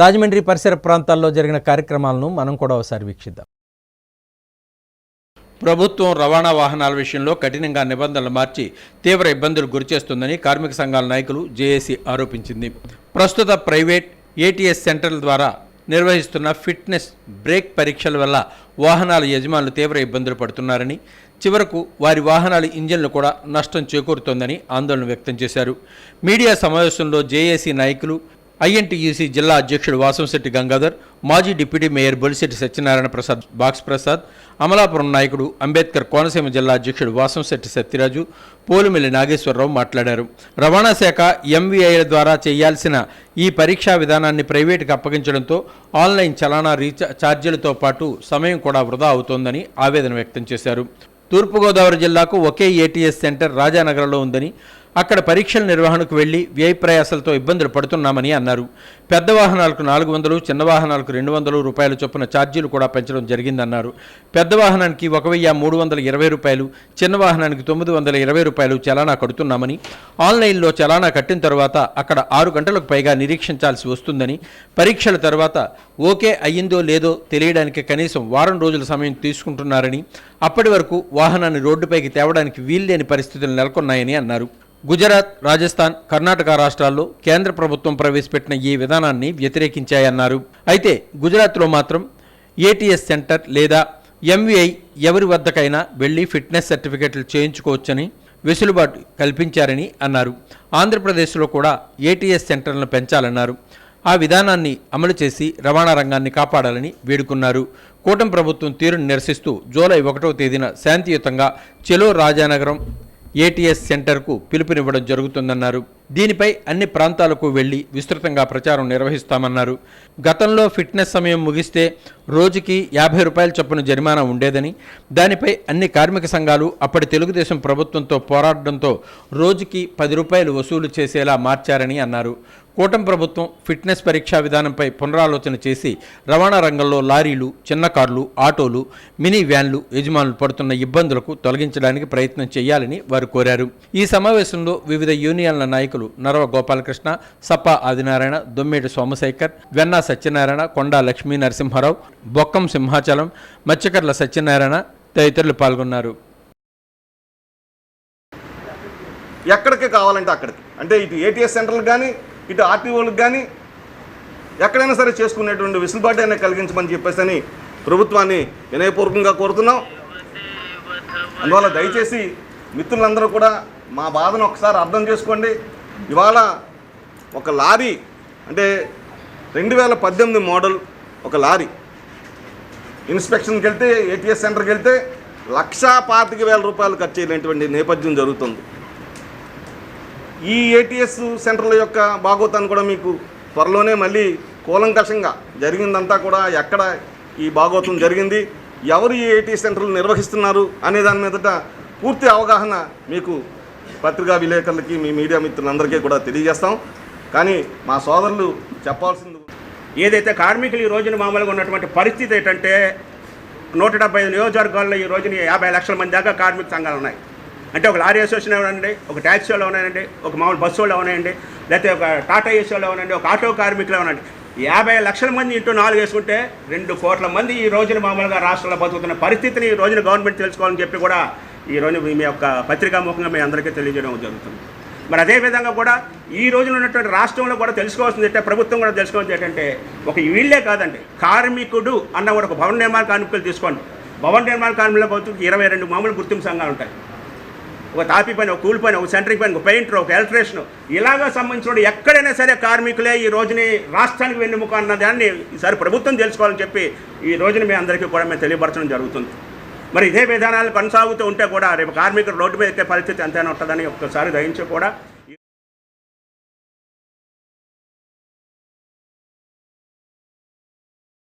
రాజమండ్రి పరిసర ప్రాంతాల్లో జరిగిన కార్యక్రమాలను మనం కూడా ఒకసారి వీక్షిద్దాం. ప్రభుత్వం రవాణా వాహనాల విషయంలో కఠినంగా నిబంధనలు మార్చి తీవ్ర ఇబ్బందులు గురిచేస్తుందని కార్మిక సంఘాల నాయకులు జేఏసీ ఆరోపించింది. ప్రస్తుత ప్రైవేట్ ఏటీఎస్ సెంటర్ల ద్వారా నిర్వహిస్తున్న ఫిట్నెస్ బ్రేక్ పరీక్షల వల్ల వాహనాల యజమానులు తీవ్ర ఇబ్బందులు పడుతున్నారని చివరకు వారి వాహనాల ఇంజన్లు కూడా నష్టం చేకూరుతోందని ఆందోళన వ్యక్తం చేశారు. మీడియా సమావేశంలో జేఏసీ నాయకులు ఐఎన్టీయూసీ జిల్లా అధ్యక్షుడు వాసంశెట్టి గంగాధర్ మాజీ deputy mayor Bolisetti Satyanarayana Prasad box Prasad Amalapuram నాయకుడు అంబేద్కర్ కోనసీమ జిల్లా అధ్యక్షుడు వాసంశెట్టి సత్యరాజు పోలుమిల్లి నాగేశ్వరరావు మాట్లాడారు. రవాణా శాఖ ఎంవీఐల ద్వారా చేయాల్సిన ఈ పరీక్షా విధానాన్ని ప్రైవేటుకు అప్పగించడంతో ఆన్లైన్ చలానా రీచా ఛార్జీలతో పాటు సమయం కూడా వృధా అవుతోందని ఆవేదన వ్యక్తం చేశారు. తూర్పుగోదావరి జిల్లాకు ఒకే ఏటీఎస్ సెంటర్ రాజానగరంలో ఉందని అక్కడ పరీక్షల నిర్వహణకు వెళ్ళి వ్యయప్రయాసలతో ఇబ్బందులు పడుతున్నామని అన్నారు. పెద్ద వాహనాలకు నాలుగు వందలు చిన్న వాహనాలకు రెండు వందలు రూపాయల చొప్పున ఛార్జీలు కూడా పెంచడం జరిగిందన్నారు. పెద్ద వాహనానికి ఒక వెయ్యి మూడు వందల ఇరవై రూపాయలు చిన్న వాహనానికి తొమ్మిది వందల ఇరవై రూపాయలు చలానా కడుతున్నామని ఆన్లైన్లో చలానా కట్టిన తర్వాత అక్కడ ఆరు గంటలకు పైగా నిరీక్షించాల్సి వస్తుందని పరీక్షల తర్వాత ఓకే అయ్యిందో లేదో తెలియడానికి కనీసం వారం రోజుల సమయం తీసుకుంటున్నారని అప్పటి వరకు వాహనాన్ని రోడ్డుపైకి తేవడానికి వీల్లేని పరిస్థితులు నెలకొన్నాయని అన్నారు. గుజరాత్ రాజస్థాన్ కర్ణాటక రాష్ట్రాల్లో కేంద్ర ప్రభుత్వం ప్రవేశపెట్టిన ఈ విధానాన్ని వ్యతిరేకించాయన్నారు. అయితే గుజరాత్లో మాత్రం ఏటీఎస్ సెంటర్ లేదా ఎంవీఐ ఎవరి వద్దకైనా వెళ్ళి ఫిట్నెస్ సర్టిఫికెట్లు చేయించుకోవచ్చని వెసులుబాటు కల్పించారని అన్నారు. ఆంధ్రప్రదేశ్లో కూడా ఏటీఎస్ సెంటర్లను పెంచాలన్నారు. ఆ విధానాన్ని అమలు చేసి రవాణా రంగాన్ని కాపాడాలని వేడుకున్నారు. కూటమి ప్రభుత్వం తీరును నిరసిస్తూ జూలై ఒకటవ తేదీన శాంతియుతంగా చెలో రాజానగరం ఏటీఎస్ సెంటర్కు పిలుపునివ్వడం జరుగుతుందన్నారు. దీనిపై అన్ని ప్రాంతాలకు వెళ్ళి విస్తృతంగా ప్రచారం నిర్వహిస్తామన్నారు. గతంలో ఫిట్నెస్ సమయం ముగిస్తే రోజుకి యాభై రూపాయల చొప్పున జరిమానా ఉండేదని దానిపై అన్ని కార్మిక సంఘాలు అప్పటి తెలుగుదేశం ప్రభుత్వంతో పోరాడడంతో రోజుకి పది రూపాయలు వసూలు చేసేలా మార్చారని అన్నారు. కూటమి ప్రభుత్వం ఫిట్నెస్ పరీక్షా విధానంపై పునరాలోచన చేసి రవాణా రంగంలో లారీలు చిన్న కార్లు ఆటోలు మినీ వ్యాన్లు యజమానులు పడుతున్న ఇబ్బందులకు తొలగించడానికి ప్రయత్నం చేయాలని వారు కోరారు. ఈ సమావేశంలో వివిధ యూనియన్ల నాయకులు నరవ గోపాలకృష్ణ సప్పా ఆదినారాయణ దొమ్మేటి సోమశేఖర్ వెన్నా సత్యనారాయణ కొండా లక్ష్మీ నరసింహారావు బొక్కం సింహాచలం మత్స్యకర్ల సత్యనారాయణ తదితరులు పాల్గొన్నారు. ఎక్కడికి కావాలంటే అక్కడికి. అంటే ఇటు ఏటీఎస్ సెంటర్లు కానీ ఇటు ఆర్టీఓలకు కానీ ఎక్కడైనా సరే చేసుకునేటువంటి వెసులుబాటు అయినా కలిగించమని చెప్పేసి అని ప్రభుత్వాన్ని వినయపూర్వకంగా కోరుతున్నాం. అందువల్ల దయచేసి మిత్రులందరూ కూడా మా బాధను ఒకసారి అర్థం చేసుకోండి. ఇవాళ ఒక లారీ అంటే రెండు వేల పద్దెనిమిది మోడల్ ఒక లారీ. ఇన్స్పెక్షన్కి వెళ్తే ఏటీఎస్ సెంటర్కి వెళ్తే లక్షా పాతిక వేల రూపాయలు ఖర్చు అయినటువంటి నేపథ్యం జరుగుతుంది. ఈ ఏటీఎస్ సెంటర్ల యొక్క బాగోతాన్ని కూడా మీకు త్వరలోనే మళ్ళీ కూలంకషంగా జరిగిందంతా కూడా ఎక్కడ ఈ బాగోతం జరిగింది ఎవరు ఈ ఏటీఎస్ సెంటర్లు నిర్వహిస్తున్నారు అనే దాని మీదట పూర్తి అవగాహన మీకు పత్రికా విలేకరులకి మీ మీడియా మిత్రులందరికీ కూడా తెలియజేస్తాం. కానీ మా సోదరులు చెప్పాల్సింది ఏదైతే కార్మికులు ఈ రోజున మామూలుగా ఉన్నటువంటి పరిస్థితి ఏంటంటే నూట డెబ్బై ఐదు నియోజకవర్గాల్లో ఈ రోజున యాభై లక్షల మంది దాకా కార్మిక సంఘాలు ఉన్నాయి. అంటే ఒక లారీ అసోసియేషన్ ఉన్నాయండి ఒక ట్యాక్సీ వాళ్ళు ఉన్నాయండి ఒక మామూలు బస్సు వాళ్ళు ఉన్నాయండి లేకపోతే ఒక టాటా ఏసీ వాళ్ళు ఉన్నాయండి ఒక ఆటో కార్మికులు ఉన్నాయండి యాభై లక్షల మంది ఇంటూ నాలుగు వేసుకుంటే రెండు కోట్ల మంది ఈ రోజున మామూలుగా రాష్ట్రంలో బతుకుతున్న పరిస్థితిని ఈ రోజున గవర్నమెంట్ తెలుసుకోవాలని చెప్పి కూడా ఈ రోజు మీ యొక్క పత్రికాముఖంగా మీ అందరికీ తెలియజేయడం జరుగుతుంది. మరి అదేవిధంగా కూడా ఈ రోజున ఉన్నటువంటి రాష్ట్రంలో కూడా తెలుసుకోవాల్సింది ఏంటంటే ప్రభుత్వం కూడా తెలుసుకోవాల్సింది ఏంటంటే ఒక వీళ్ళే కాదండి కార్మికుడు అన్న కూడా ఒక భవన నిర్మాణ కార్మికులు తీసుకోండి. భవన నిర్మాణ కార్మికుల బతుకు ఇరవై రెండు మామూలు గుర్తింపు సంఘాలు ఉంటాయి. ఒక తాపి పని ఒక కూలి పని ఒక సెంట్రింగ్ పని ఒక పెయింటర్ ఒక ఎలక్ట్రీషియన్. ఇలాగా సంబంధించిన ఎక్కడైనా సరే కార్మికులే ఈ రోజుని రాష్ట్రానికి వెన్నుముక అన్న దాన్ని ఈసారి ప్రభుత్వం తెలుసుకోవాలని చెప్పి ఈ రోజున మీ అందరికీ కూడా మేము తెలియపరచడం జరుగుతుంది. మరి ఇదే విధానాలు కొనసాగుతూ ఉంటే కూడా రేపు కార్మికులు రోడ్డు మీద ఎక్కే పరిస్థితి ఎంతైనా ఉంటుందని ఒక్కసారి దయించి కూడా